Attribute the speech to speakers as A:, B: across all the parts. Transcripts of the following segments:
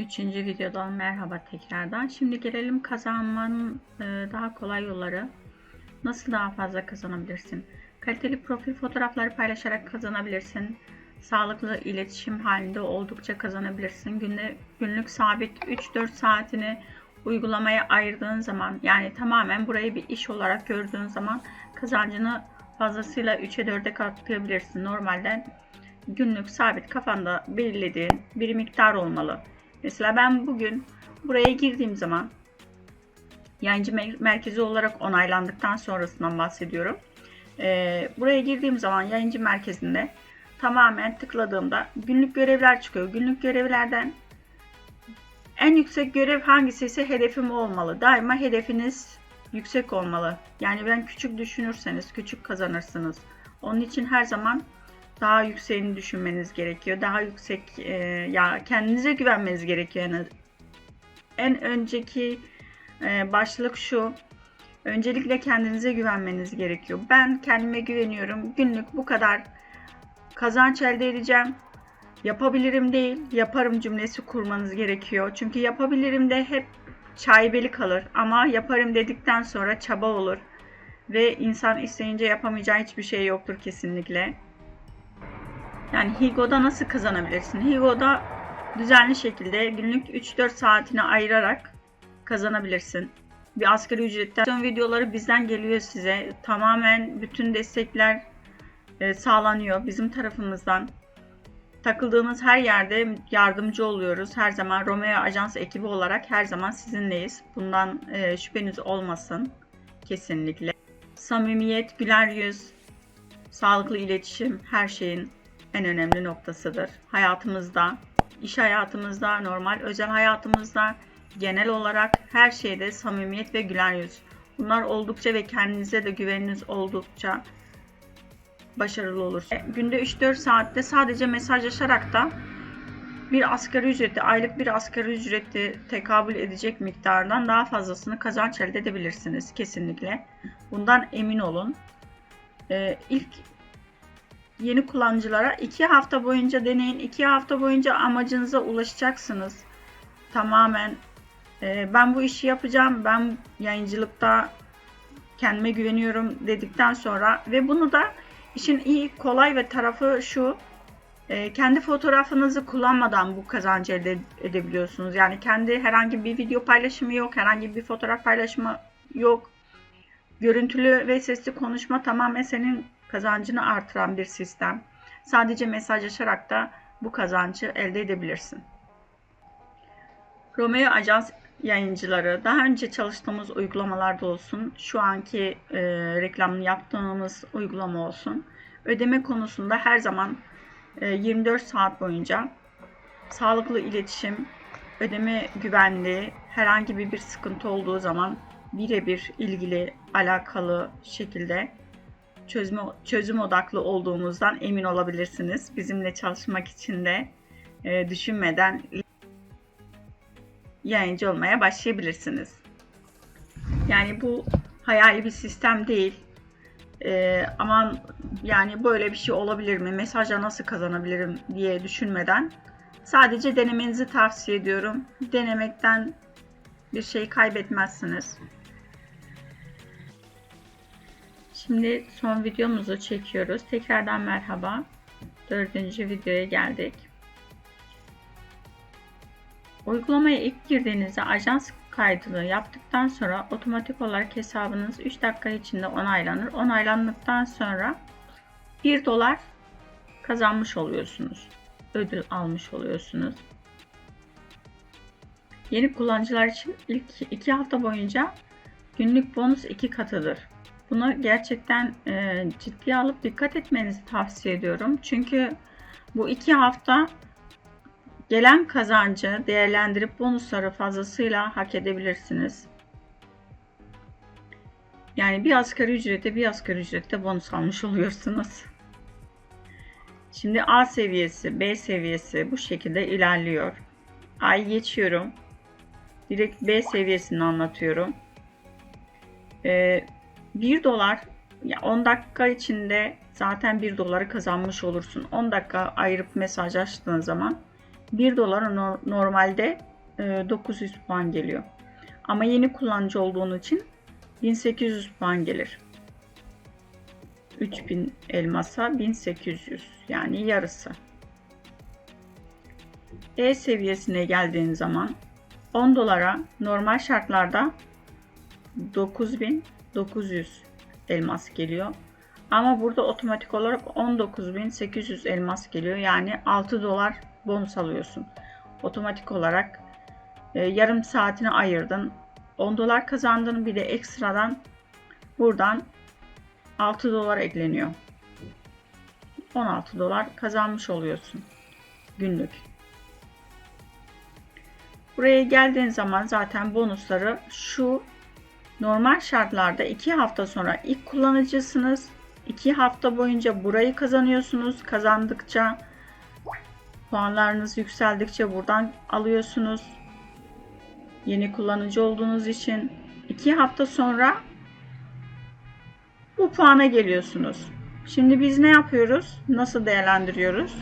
A: Üçüncü videodan merhaba tekrardan. Şimdi gelelim kazanmanın e, daha kolay yolları. Nasıl daha fazla kazanabilirsin? Kaliteli profil fotoğrafları paylaşarak kazanabilirsin. Sağlıklı iletişim halinde oldukça kazanabilirsin. Günde, günlük sabit 3-4 saatini uygulamaya ayırdığın zaman yani tamamen burayı bir iş olarak gördüğün zaman kazancını fazlasıyla 3'e 4'e katlayabilirsin. Normalde günlük sabit kafanda belirlediğin bir miktar olmalı. Mesela ben bugün buraya girdiğim zaman yayıncı merkezi olarak onaylandıktan sonrasından bahsediyorum. Ee, buraya girdiğim zaman yayıncı merkezinde tamamen tıkladığımda günlük görevler çıkıyor. Günlük görevlerden en yüksek görev hangisi ise hedefim olmalı. Daima hedefiniz yüksek olmalı. Yani ben küçük düşünürseniz küçük kazanırsınız. Onun için her zaman daha yükseğini düşünmeniz gerekiyor. Daha yüksek e, ya kendinize güvenmeniz gerekiyor. Yani en önceki e, başlık şu. Öncelikle kendinize güvenmeniz gerekiyor. Ben kendime güveniyorum. Günlük bu kadar kazanç elde edeceğim. Yapabilirim değil, yaparım cümlesi kurmanız gerekiyor. Çünkü yapabilirim de hep şaibeli kalır ama yaparım dedikten sonra çaba olur. Ve insan isteyince yapamayacağı hiçbir şey yoktur kesinlikle. Yani Higo'da nasıl kazanabilirsin? Higo'da düzenli şekilde günlük 3-4 saatini ayırarak kazanabilirsin. Bir asgari ücretten videoları bizden geliyor size. Tamamen bütün destekler e, sağlanıyor bizim tarafımızdan. Takıldığınız her yerde yardımcı oluyoruz. Her zaman Romeo Ajans ekibi olarak her zaman sizinleyiz. Bundan e, şüpheniz olmasın. Kesinlikle. Samimiyet, güler yüz, sağlıklı iletişim her şeyin en önemli noktasıdır. Hayatımızda, iş hayatımızda, normal özel hayatımızda, genel olarak her şeyde samimiyet ve güler yüz. Bunlar oldukça ve kendinize de güveniniz oldukça başarılı olur. Günde 3-4 saatte sadece mesajlaşarak da bir asgari ücreti, aylık bir asgari ücreti tekabül edecek miktardan daha fazlasını kazanç elde edebilirsiniz kesinlikle. Bundan emin olun. Ee, ilk yeni kullanıcılara 2 hafta boyunca deneyin. 2 hafta boyunca amacınıza ulaşacaksınız. Tamamen e, ben bu işi yapacağım. Ben yayıncılıkta kendime güveniyorum dedikten sonra ve bunu da işin iyi kolay ve tarafı şu e, kendi fotoğrafınızı kullanmadan bu kazancı elde edebiliyorsunuz. Yani kendi herhangi bir video paylaşımı yok, herhangi bir fotoğraf paylaşımı yok. Görüntülü ve sesli konuşma tamamen senin kazancını artıran bir sistem. Sadece mesajlaşarak da bu kazancı elde edebilirsin. Romeo Ajans yayıncıları daha önce çalıştığımız uygulamalarda olsun, şu anki e, reklamını yaptığımız uygulama olsun. Ödeme konusunda her zaman e, 24 saat boyunca sağlıklı iletişim, ödeme güvenliği, herhangi bir, bir sıkıntı olduğu zaman birebir ilgili alakalı şekilde çözüm, çözüm odaklı olduğumuzdan emin olabilirsiniz. Bizimle çalışmak için de e, düşünmeden yayıncı olmaya başlayabilirsiniz. Yani bu hayali bir sistem değil. E, aman yani böyle bir şey olabilir mi? Mesajla nasıl kazanabilirim diye düşünmeden sadece denemenizi tavsiye ediyorum. Denemekten bir şey kaybetmezsiniz. Şimdi son videomuzu çekiyoruz. Tekrardan merhaba. Dördüncü videoya geldik. Uygulamaya ilk girdiğinizde ajans kaydını yaptıktan sonra otomatik olarak hesabınız 3 dakika içinde onaylanır. Onaylandıktan sonra 1 dolar kazanmış oluyorsunuz. Ödül almış oluyorsunuz. Yeni kullanıcılar için ilk 2 hafta boyunca günlük bonus 2 katıdır. Bunu gerçekten e, ciddiye alıp dikkat etmenizi tavsiye ediyorum. Çünkü bu iki hafta gelen kazancı değerlendirip bonusları fazlasıyla hak edebilirsiniz. Yani bir asgari ücrete bir asgari ücrette bonus almış oluyorsunuz. Şimdi A seviyesi, B seviyesi bu şekilde ilerliyor. A'yı geçiyorum. Direkt B seviyesini anlatıyorum. Ee, 1 dolar 10 dakika içinde zaten 1 doları kazanmış olursun. 10 dakika ayırıp mesaj açtığın zaman 1 dolar normalde e, 900 puan geliyor. Ama yeni kullanıcı olduğun için 1800 puan gelir. 3000 elmasa 1800 yani yarısı. E seviyesine geldiğin zaman 10 dolara normal şartlarda 9900 elmas geliyor. Ama burada otomatik olarak 19.800 elmas geliyor. Yani 6 dolar bonus alıyorsun. Otomatik olarak e, yarım saatini ayırdın. 10 dolar kazandın. Bir de ekstradan buradan 6 dolar ekleniyor. 16 dolar kazanmış oluyorsun günlük. Buraya geldiğin zaman zaten bonusları şu normal şartlarda 2 hafta sonra ilk kullanıcısınız. 2 hafta boyunca burayı kazanıyorsunuz. Kazandıkça puanlarınız yükseldikçe buradan alıyorsunuz. Yeni kullanıcı olduğunuz için 2 hafta sonra bu puana geliyorsunuz. Şimdi biz ne yapıyoruz? Nasıl değerlendiriyoruz?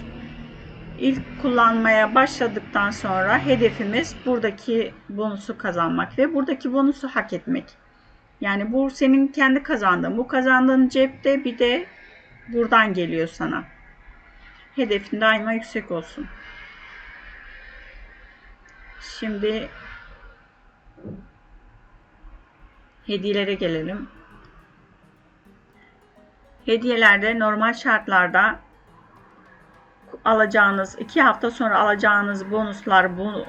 A: İlk kullanmaya başladıktan sonra hedefimiz buradaki bonusu kazanmak ve buradaki bonusu hak etmek. Yani bu senin kendi kazandığın. Bu kazandığın cepte bir de buradan geliyor sana. Hedefin daima yüksek olsun. Şimdi hediyelere gelelim. Hediyelerde normal şartlarda alacağınız 2 hafta sonra alacağınız bonuslar bu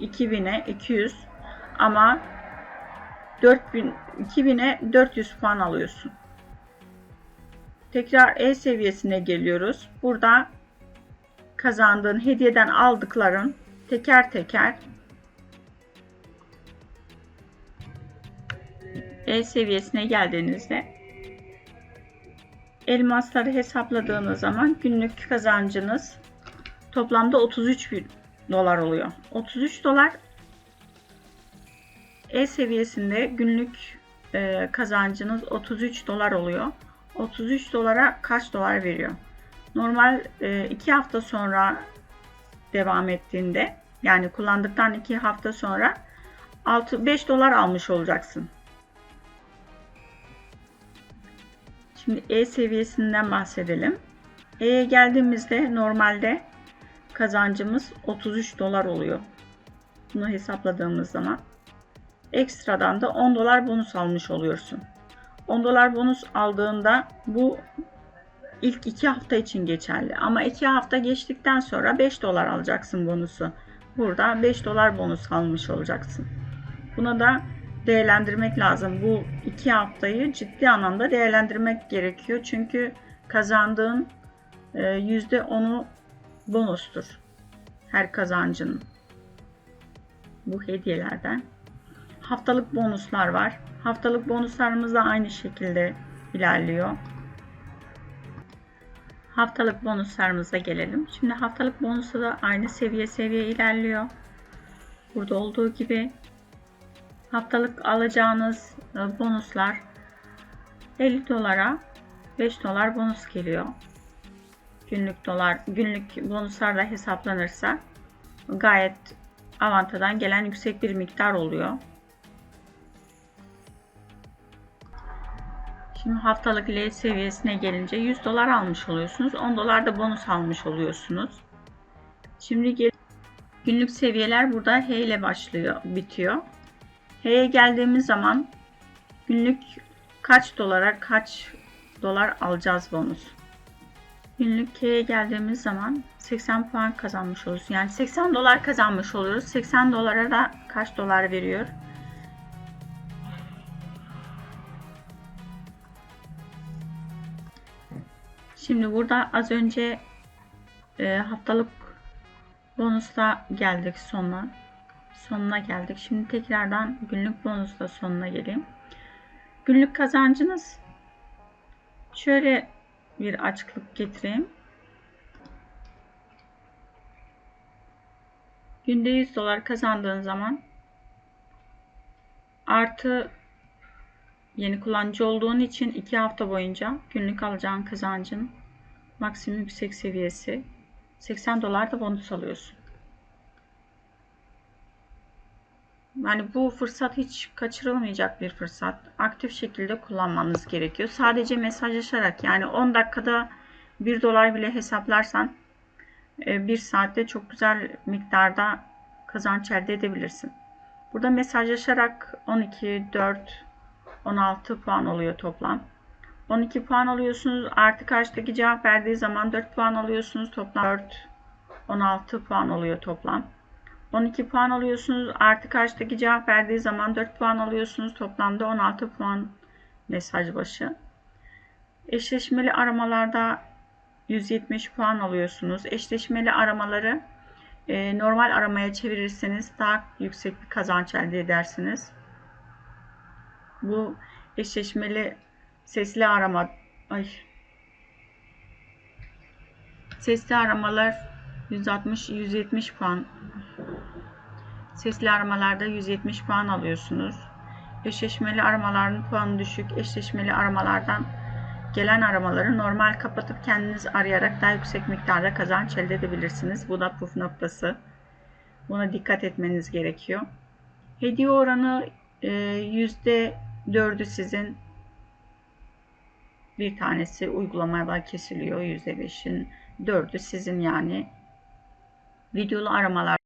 A: 2000'e 200 ama 4000 2000'e 400 puan alıyorsun. Tekrar E seviyesine geliyoruz. Burada kazandığın hediyeden aldıkların teker teker E seviyesine geldiğinizde elmasları hesapladığınız zaman günlük kazancınız toplamda 33 bin dolar oluyor. 33 dolar E seviyesinde günlük e, kazancınız 33 dolar oluyor. 33 dolara kaç dolar veriyor? Normal 2 e, hafta sonra devam ettiğinde yani kullandıktan 2 hafta sonra 6 5 dolar almış olacaksın. Şimdi E seviyesinden bahsedelim. E'ye geldiğimizde normalde kazancımız 33 dolar oluyor. Bunu hesapladığımız zaman ekstradan da 10 dolar bonus almış oluyorsun. 10 dolar bonus aldığında bu ilk 2 hafta için geçerli. Ama 2 hafta geçtikten sonra 5 dolar alacaksın bonusu. Burada 5 dolar bonus almış olacaksın. Buna da değerlendirmek lazım. Bu 2 haftayı ciddi anlamda değerlendirmek gerekiyor. Çünkü kazandığın %10'u e, bonustur. Her kazancın. Bu hediyelerden. Haftalık bonuslar var. Haftalık bonuslarımız da aynı şekilde ilerliyor. Haftalık bonuslarımıza gelelim. Şimdi haftalık bonusu da aynı seviye seviye ilerliyor. Burada olduğu gibi haftalık alacağınız e, bonuslar 50 dolara 5 dolar bonus geliyor. Günlük dolar, günlük bonuslarla hesaplanırsa gayet avantadan gelen yüksek bir miktar oluyor. Şimdi haftalık L seviyesine gelince 100 dolar almış oluyorsunuz. 10 dolar da bonus almış oluyorsunuz. Şimdi günlük seviyeler burada H ile başlıyor, bitiyor. H'ye geldiğimiz zaman günlük kaç dolara kaç dolar alacağız bonus. Günlük K'ye geldiğimiz zaman 80 puan kazanmış oluruz. Yani 80 dolar kazanmış oluyoruz. 80 dolara da kaç dolar veriyor? Şimdi burada az önce e, haftalık bonusla geldik sonuna. Sonuna geldik. Şimdi tekrardan günlük bonusla sonuna geleyim. Günlük kazancınız şöyle bir açıklık getireyim. Günde 100 dolar kazandığın zaman artı Yeni kullanıcı olduğun için 2 hafta boyunca günlük alacağın kazancın maksimum yüksek seviyesi 80 dolar da bonus alıyorsun. Yani bu fırsat hiç kaçırılmayacak bir fırsat. Aktif şekilde kullanmanız gerekiyor. Sadece mesajlaşarak yani 10 dakikada 1 dolar bile hesaplarsan 1 saatte çok güzel miktarda kazanç elde edebilirsin. Burada mesajlaşarak 12, 4, 16 puan oluyor toplam. 12 puan alıyorsunuz. Artı karşıdaki cevap verdiği zaman 4 puan alıyorsunuz. Toplam 4, 16 puan oluyor toplam. 12 puan alıyorsunuz. Artı karşıdaki cevap verdiği zaman 4 puan alıyorsunuz. Toplamda 16 puan mesaj başı. Eşleşmeli aramalarda 170 puan alıyorsunuz. Eşleşmeli aramaları e, normal aramaya çevirirseniz daha yüksek bir kazanç elde edersiniz. Bu eşleşmeli sesli arama ay sesli aramalar 160 170 puan sesli aramalarda 170 puan alıyorsunuz. Eşleşmeli aramaların puanı düşük. Eşleşmeli aramalardan gelen aramaları normal kapatıp kendiniz arayarak daha yüksek miktarda kazanç elde edebilirsiniz. Bu da puf noktası. Buna dikkat etmeniz gerekiyor. Hediye oranı %4'ü sizin bir tanesi uygulamada kesiliyor. %5'in 4'ü sizin yani. Videolu aramalar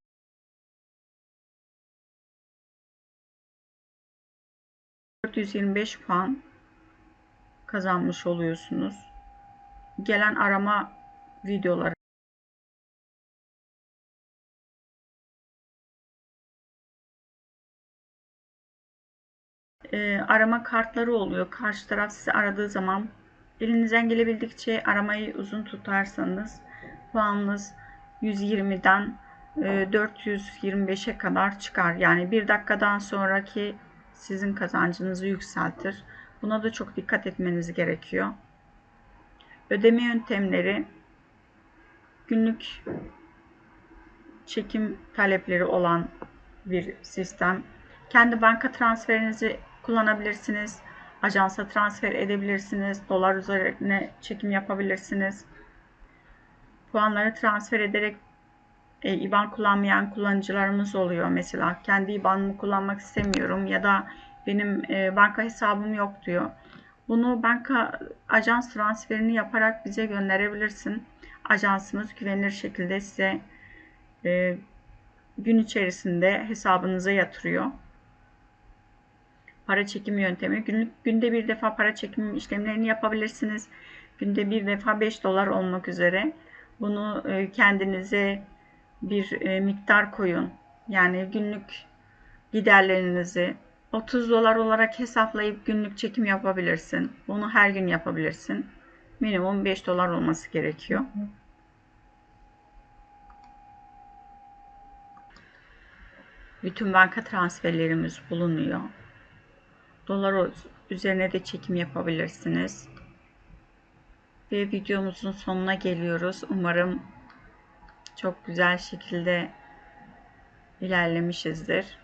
A: 425 puan kazanmış oluyorsunuz. Gelen arama videoları e, arama kartları oluyor. Karşı taraf sizi aradığı zaman elinizden gelebildikçe aramayı uzun tutarsanız puanınız 120'den e, 425'e kadar çıkar. Yani bir dakikadan sonraki sizin kazancınızı yükseltir. Buna da çok dikkat etmeniz gerekiyor. Ödeme yöntemleri günlük çekim talepleri olan bir sistem. Kendi banka transferinizi kullanabilirsiniz. Ajansa transfer edebilirsiniz. Dolar üzerine çekim yapabilirsiniz. Puanları transfer ederek e, IBAN kullanmayan kullanıcılarımız oluyor. Mesela kendi IBAN'ımı kullanmak istemiyorum ya da benim e, banka hesabım yok diyor. Bunu banka ajans transferini yaparak bize gönderebilirsin. Ajansımız güvenilir şekilde size e, gün içerisinde hesabınıza yatırıyor. Para çekim yöntemi. Günlük, günde bir defa para çekim işlemlerini yapabilirsiniz. Günde bir defa 5 dolar olmak üzere. Bunu e, kendinize bir e, miktar koyun. Yani günlük giderlerinizi 30 dolar olarak hesaplayıp günlük çekim yapabilirsin. Bunu her gün yapabilirsin. Minimum 5 dolar olması gerekiyor. Bütün banka transferlerimiz bulunuyor. Dolar üzerine de çekim yapabilirsiniz. Ve videomuzun sonuna geliyoruz. Umarım çok güzel şekilde ilerlemişizdir.